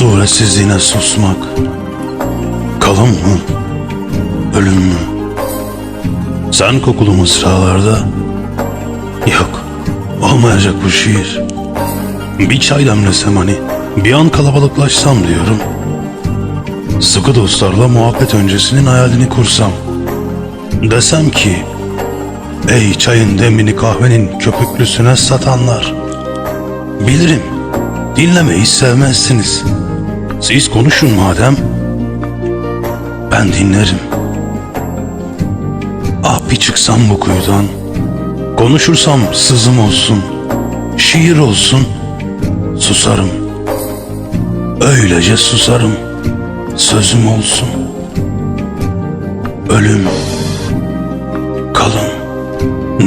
Suresizliğine susmak Kalım mı? Ölüm mü? Sen kokulu mısralarda Yok Olmayacak bu şiir Bir çay demlesem hani Bir an kalabalıklaşsam diyorum Sıkı dostlarla muhabbet öncesinin hayalini kursam Desem ki Ey çayın demini kahvenin köpüklüsüne satanlar Bilirim Dinlemeyi sevmezsiniz Siz konuşun madem. Ben dinlerim. Ah bir çıksam bu kuyudan. Konuşursam sızım olsun. Şiir olsun. Susarım. Öylece susarım. Sözüm olsun. Ölüm. Kalın.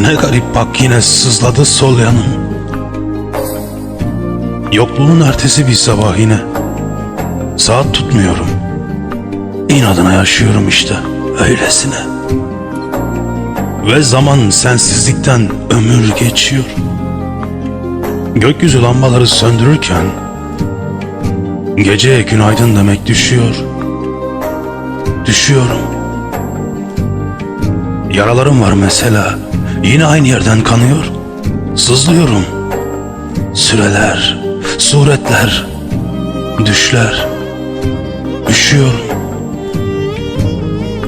Ne garip bak yine sızladı sol yanım. Yokluğun ertesi bir sabah yine Saat tutmuyorum. İnadına yaşıyorum işte öylesine. Ve zaman sensizlikten ömür geçiyor. Gökyüzü lambaları söndürürken Geceye günaydın demek düşüyor. Düşüyorum. Yaralarım var mesela Yine aynı yerden kanıyor. Sızlıyorum. Süreler, suretler, düşler Üşüyorum.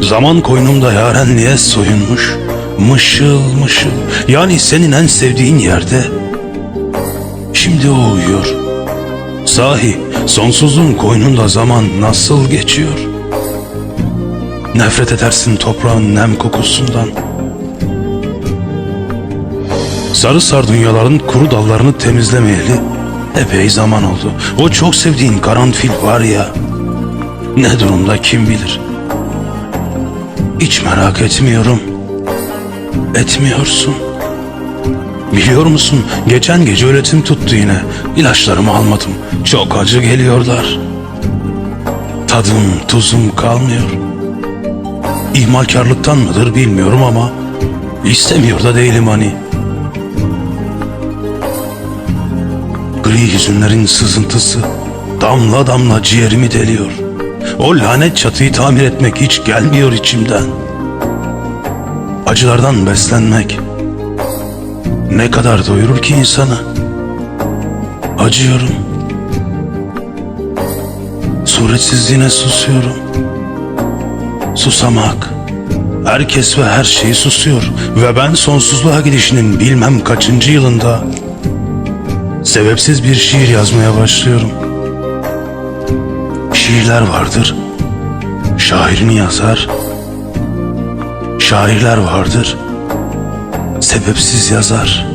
Zaman koynumda yarenliğe soyunmuş? Mışıl mışıl. Yani senin en sevdiğin yerde. Şimdi o uyuyor. Sahi sonsuzluğun koynunda zaman nasıl geçiyor? Nefret edersin toprağın nem kokusundan. Sarı sardunyaların kuru dallarını temizlemeyeli epey zaman oldu. O çok sevdiğin karanfil var ya, ne durumda kim bilir. Hiç merak etmiyorum. Etmiyorsun. Biliyor musun geçen gece öğretim tuttu yine. İlaçlarımı almadım. Çok acı geliyorlar. Tadım tuzum kalmıyor. İhmalkarlıktan mıdır bilmiyorum ama istemiyor da değilim hani. Gri hüzünlerin sızıntısı damla damla ciğerimi deliyor. O lanet çatıyı tamir etmek hiç gelmiyor içimden. Acılardan beslenmek ne kadar doyurur ki insanı? Acıyorum. Suretsizliğine susuyorum. Susamak. Herkes ve her şey susuyor ve ben sonsuzluğa gidişinin bilmem kaçıncı yılında sebepsiz bir şiir yazmaya başlıyorum. Şiirler vardır, şairini yazar. Şairler vardır, sebepsiz yazar.